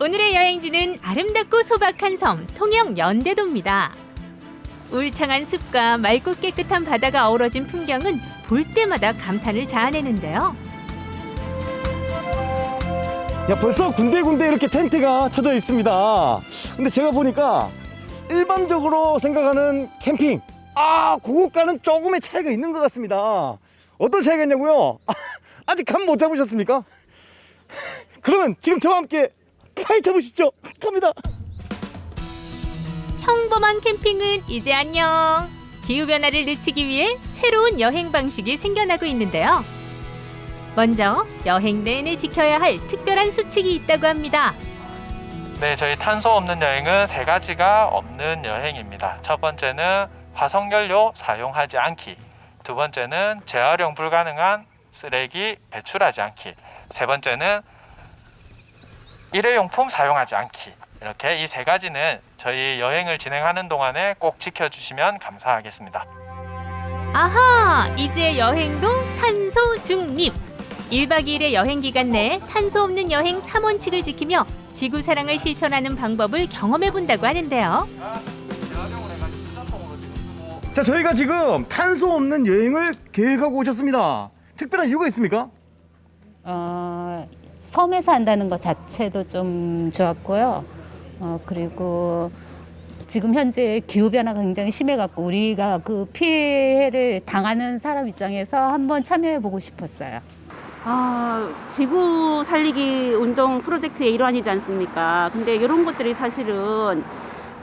오늘의 여행지는 아름답고 소박한 섬 통영 연대도입니다. 울창한 숲과 맑고 깨끗한 바다가 어우러진 풍경은 볼 때마다 감탄을 자아내는데요. 야 벌써 군데군데 이렇게 텐트가 쳐져 있습니다. 근데 제가 보니까 일반적으로 생각하는 캠핑 아 그것과는 조금의 차이가 있는 것 같습니다. 어떤 차이가 있냐고요? 아직 감 못 잡으셨습니까? 그러면 지금 저와 함께 파헤쳐 보시죠. 갑니다. 평범한 캠핑은 이제 안녕. 기후 변화를 늦추기 위해 새로운 여행 방식이 생겨나고 있는데요. 먼저 여행 내내 지켜야 할 특별한 수칙이 있다고 합니다. 네, 저희 탄소 없는 여행은 세 가지가 없는 여행입니다. 첫 번째는 화석연료 사용하지 않기. 두 번째는 재활용 불가능한 쓰레기 배출하지 않기. 세 번째는 일회용품 사용하지 않기. 이렇게 이 세 가지는 저희 여행을 진행하는 동안에 꼭 지켜주시면 감사하겠습니다. 아하! 이제 여행도 탄소 중립. 1박 2일의 여행 기간 내에 탄소 없는 여행 3원칙을 지키며 지구 사랑을 실천하는 방법을 경험해 본다고 하는데요. 자 저희가 지금 탄소 없는 여행을 계획하고 오셨습니다. 특별한 이유가 있습니까? 어, 섬에서 한다는 것 자체도 좀 좋았고요. 어, 그리고 지금 현재 기후 변화가 굉장히 심해갖고 우리가 그 피해를 당하는 사람 입장에서 한번 참여해 보고 싶었어요. 아, 지구 살리기 운동 프로젝트의 일환이지 않습니까? 근데 이런 것들이 사실은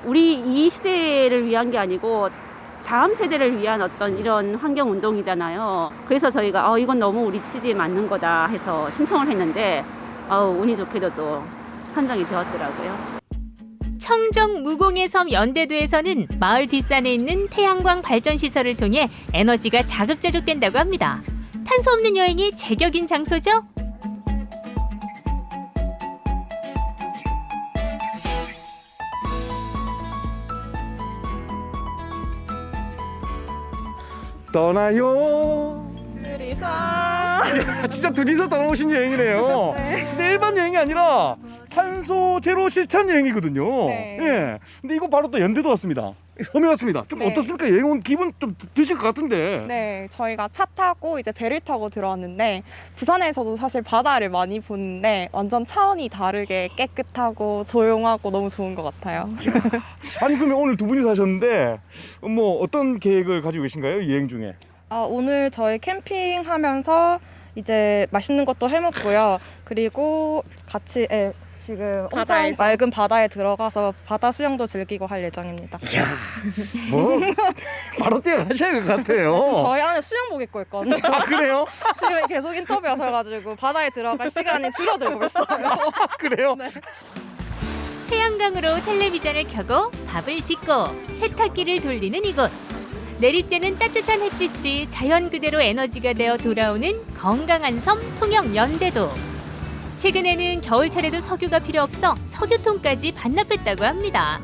우리 이 시대를 위한 게 아니고 다음 세대를 위한 어떤 이런 환경 운동이잖아요. 그래서 저희가 어, 이건 너무 우리 취지에 맞는 거다 해서 신청을 했는데 어, 운이 좋게도 또 선정이 되었더라고요. 청정 무공의 섬 연대도에서는 마을 뒷산에 있는 태양광 발전 시설을 통해 에너지가 자급자족된다고 합니다. 탄소 없는 여행이 제격인 장소죠? 떠나요. 둘이서 진짜 둘이서 떠나오신 여행이네요. 근데 일반 여행이 아니라 탄소 제로 실천 여행이거든요. 네. 예. 근데 이거 바로 또 연대도 왔습니다. 섬에 왔습니다. 좀 네. 어떻습니까? 여행 온 기분 좀 드실 것 같은데. 네 저희가 차 타고 이제 배를 타고 들어왔는데 부산에서도 사실 바다를 많이 보는데 완전 차원이 다르게 깨끗하고 조용하고 너무 좋은 것 같아요. 아니 그러면 오늘 두 분이서 하셨는데 뭐 어떤 계획을 가지고 계신가요? 여행 중에. 아 오늘 저희 캠핑하면서 이제 맛있는 것도 해먹고요. 그리고 같이 예, 지금 엄청 바다에서. 맑은 바다에 들어가서 바다 수영도 즐기고 할 예정입니다. 뭐 바로 뛰어가셔야 될것 같아요. 지금 저희 안에 수영복 입고 있거든요. 아 그래요? 지금 계속 인터뷰하셔가지고 바다에 들어갈 시간이 줄어들고 있어요. 그래요? 태양광으로 텔레비전을 켜고 밥을 짓고 세탁기를 돌리는 이곳. 내리쬐는 따뜻한 햇빛이 자연 그대로 에너지가 되어 돌아오는 건강한 섬 통영 연대도. 최근에는 겨울철에도 석유가 필요 없어 석유통까지 반납했다고 합니다.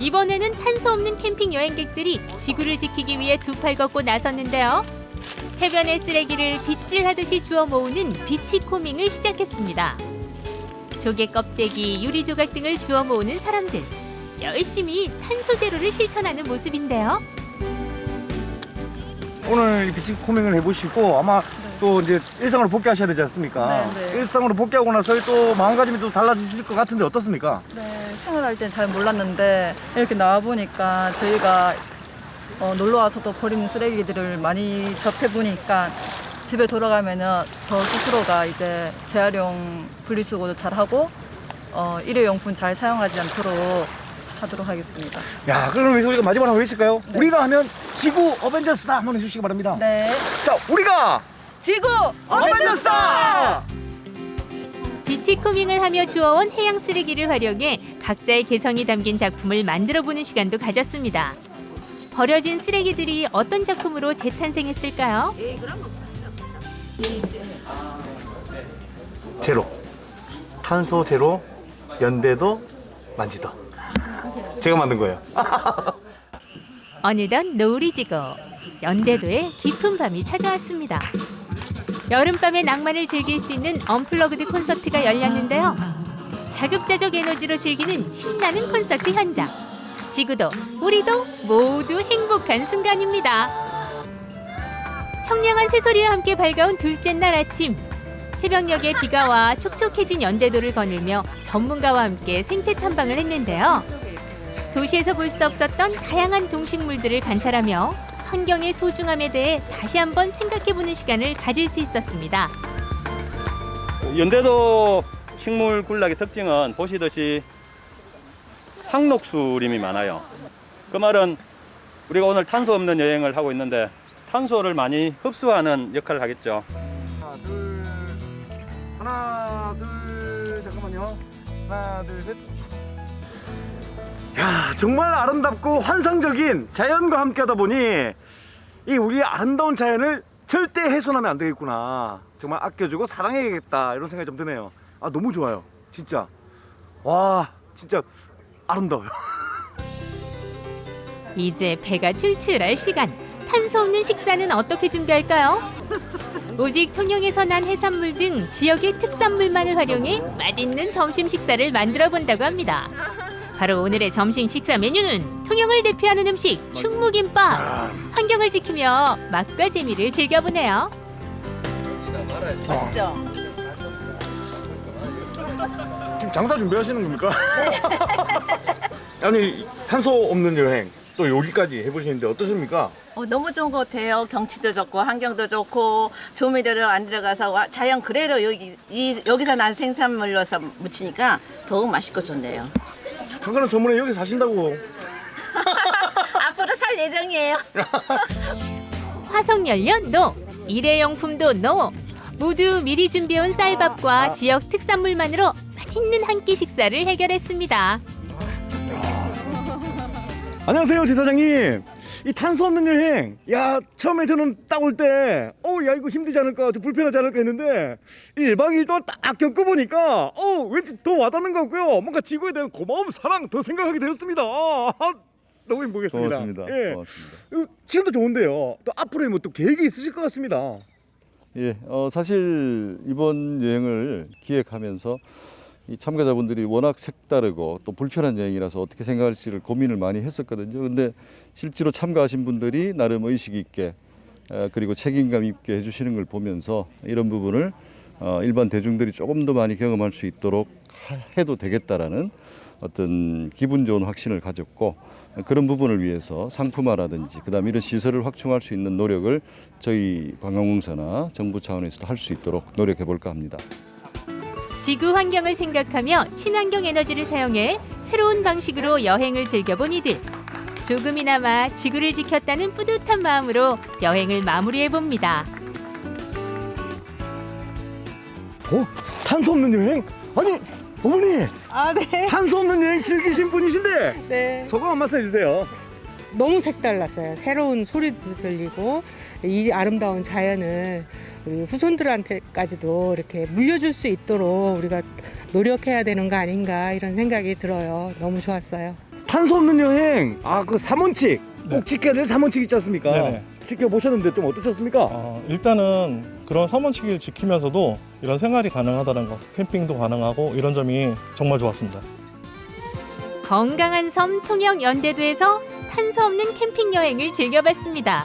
이번에는 탄소 없는 캠핑 여행객들이 지구를 지키기 위해 두 팔 걷고 나섰는데요. 해변의 쓰레기를 빗질하듯이 주워 모으는 비치코밍을 시작했습니다. 조개 껍데기, 유리 조각 등을 주워 모으는 사람들. 열심히 탄소 제로를 실천하는 모습인데요. 오늘 비치 코밍을 해보시고 아마 또 이제 일상으로 복귀하셔야 되지 않습니까? 네, 네. 일상으로 복귀하고 나서 또 마음가짐이 또 달라지실 것 같은데 어떻습니까? 네, 생활할 땐 잘 몰랐는데 이렇게 나와 보니까 저희가 어, 놀러 와서도 버리는 쓰레기들을 많이 접해 보니까 집에 돌아가면은 저 스스로가 이제 재활용 분리수거도 잘 하고 어, 일회용품 잘 사용하지 않도록 하도록 하겠습니다. 야, 그럼 우리가 마지막으로 해주실까요? 네. 우리가 하면 지구 어벤져스다 한번 해주시기 바랍니다. 네, 자, 우리가 지구 어벤져스다! 비치 코밍을 하며 주워온 해양 쓰레기를 활용해 각자의 개성이 담긴 작품을 만들어 보는 시간도 가졌습니다. 버려진 쓰레기들이 어떤 작품으로 재탄생했을까요? 제로. 탄소 제로, 연대도 만지도. 제가 만든 거예요. 어느덧 노을이 지고 연대도에 깊은 밤이 찾아왔습니다. 여름밤의 낭만을 즐길 수 있는 언플러그드 콘서트가 열렸는데요. 자급자족 에너지로 즐기는 신나는 콘서트 현장. 지구도 우리도 모두 행복한 순간입니다. 청량한 새소리와 함께 밝아온 둘째 날 아침. 새벽녘에 비가 와 촉촉해진 연대도를 거닐며 전문가와 함께 생태 탐방을 했는데요. 도시에서 볼 수 없었던 다양한 동식물들을 관찰하며 환경의 소중함에 대해 다시 한번 생각해보는 시간을 가질 수 있었습니다. 연대도 식물 군락의 특징은 보시듯이 상록수림이 많아요. 그 말은 우리가 오늘 탄소 없는 여행을 하고 있는데 탄소를 많이 흡수하는 역할을 하겠죠. 하나 둘 하나 둘 잠깐만요 하나 둘 셋 야 정말 아름답고 환상적인 자연과 함께 하다 보니 이 우리의 아름다운 자연을 절대 훼손하면 안 되겠구나 정말 아껴주고 사랑해야겠다 이런 생각이 좀 드네요 아 너무 좋아요 진짜 와 진짜 아름다워요 이제 배가 출출할 시간. 탄소 없는 식사는 어떻게 준비할까요? 오직 통영에서 난 해산물 등 지역의 특산물만을 활용해 맛있는 점심 식사를 만들어 본다고 합니다. 바로 오늘의 점심 식사 메뉴는 통영을 대표하는 음식 충무김밥. 환경을 지키며 맛과 재미를 즐겨보네요. 지금 장사 준비하시는 겁니까? 아니 탄소 없는 여행 또 여기까지 해보시는데 어떠십니까? 어, 너무 좋은 것 같아요. 경치도 좋고 환경도 좋고 조미료도 안 들어가서 와- 자연 그대로 여기 이, 여기서 난 생산물로서 무치니까 더욱 맛있고 좋네요. 한가는 전문에 여기 사신다고 앞으로 살 예정이에요. 화석연료 노, 일회용품도 노. 모두 미리 준비해온 쌀밥과 지역 특산물만으로 맛있는 한 끼 식사를 해결했습니다. 안녕하세요 지사장님. 이 탄소 없는 여행. 야 처음에 저는 딱 올 때 어 야 이거 힘들지 않을까 좀 불편하지 않을까 했는데 1박 2일 동안 딱 겪어보니까 어 왠지 더 와닿는 것 같고요. 뭔가 지구에 대한 고마움 사랑 더 생각하게 되었습니다. 아, 너무 행복했습니다. 고맙습니다. 예. 고맙습니다. 어, 지금도 좋은데요. 또 앞으로의 뭐또 계획이 있으실 것 같습니다. 예, 어, 사실 이번 여행을 기획하면서 이 참가자분들이 워낙 색다르고 또 불편한 여행이라서 어떻게 생각할지를 고민을 많이 했었거든요. 근데 실제로 참가하신 분들이 나름 의식 있게 에, 그리고 책임감 있게 해주시는 걸 보면서 이런 부분을 어, 일반 대중들이 조금 더 많이 경험할 수 있도록 하- 해도 되겠다라는 어떤 기분 좋은 확신을 가졌고 그런 부분을 위해서 상품화라든지 그다음 이런 시설을 확충할 수 있는 노력을 저희 관광공사나 정부 차원에서도 할 수 있도록 노력해 볼까 합니다. 지구 환경을 생각하며 친환경 에너지를 사용해 새로운 방식으로 여행을 즐겨본 이들. 조금이나마 지구를 지켰다는 뿌듯한 마음으로 여행을 마무리해 봅니다. 어? 탄소 없는 여행? 아니 어머니 아, 네. 탄소 없는 여행 즐기신 분이신데 네. 소감 한 말씀 해주세요 너무 색달랐어요. 새로운 소리도 들리고 이 아름다운 자연을 우리 후손들한테까지도 이렇게 물려줄 수 있도록 우리가 노력해야 되는 거 아닌가 이런 생각이 들어요. 너무 좋았어요. 탄소 없는 여행 아그 3원칙 꼭 지켜야 될 3원칙 있지 않습니까? 네네. 지켜보셨는데 좀 어떠셨습니까? 어, 일단은 그런 삼원칙을 지키면서도 이런 생활이 가능하다는 거, 캠핑도 가능하고 이런 점이 정말 좋았습니다. 건강한 섬 통영 연대도에서 탄소 없는 캠핑 여행을 즐겨봤습니다.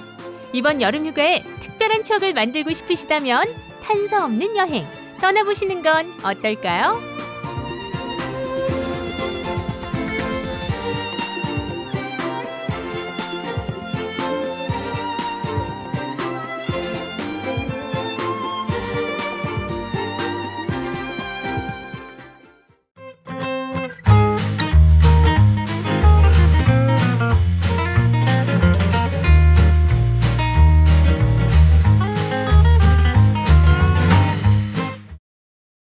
이번 여름 휴가에 특별한 추억을 만들고 싶으시다면 탄소 없는 여행 떠나보시는 건 어떨까요?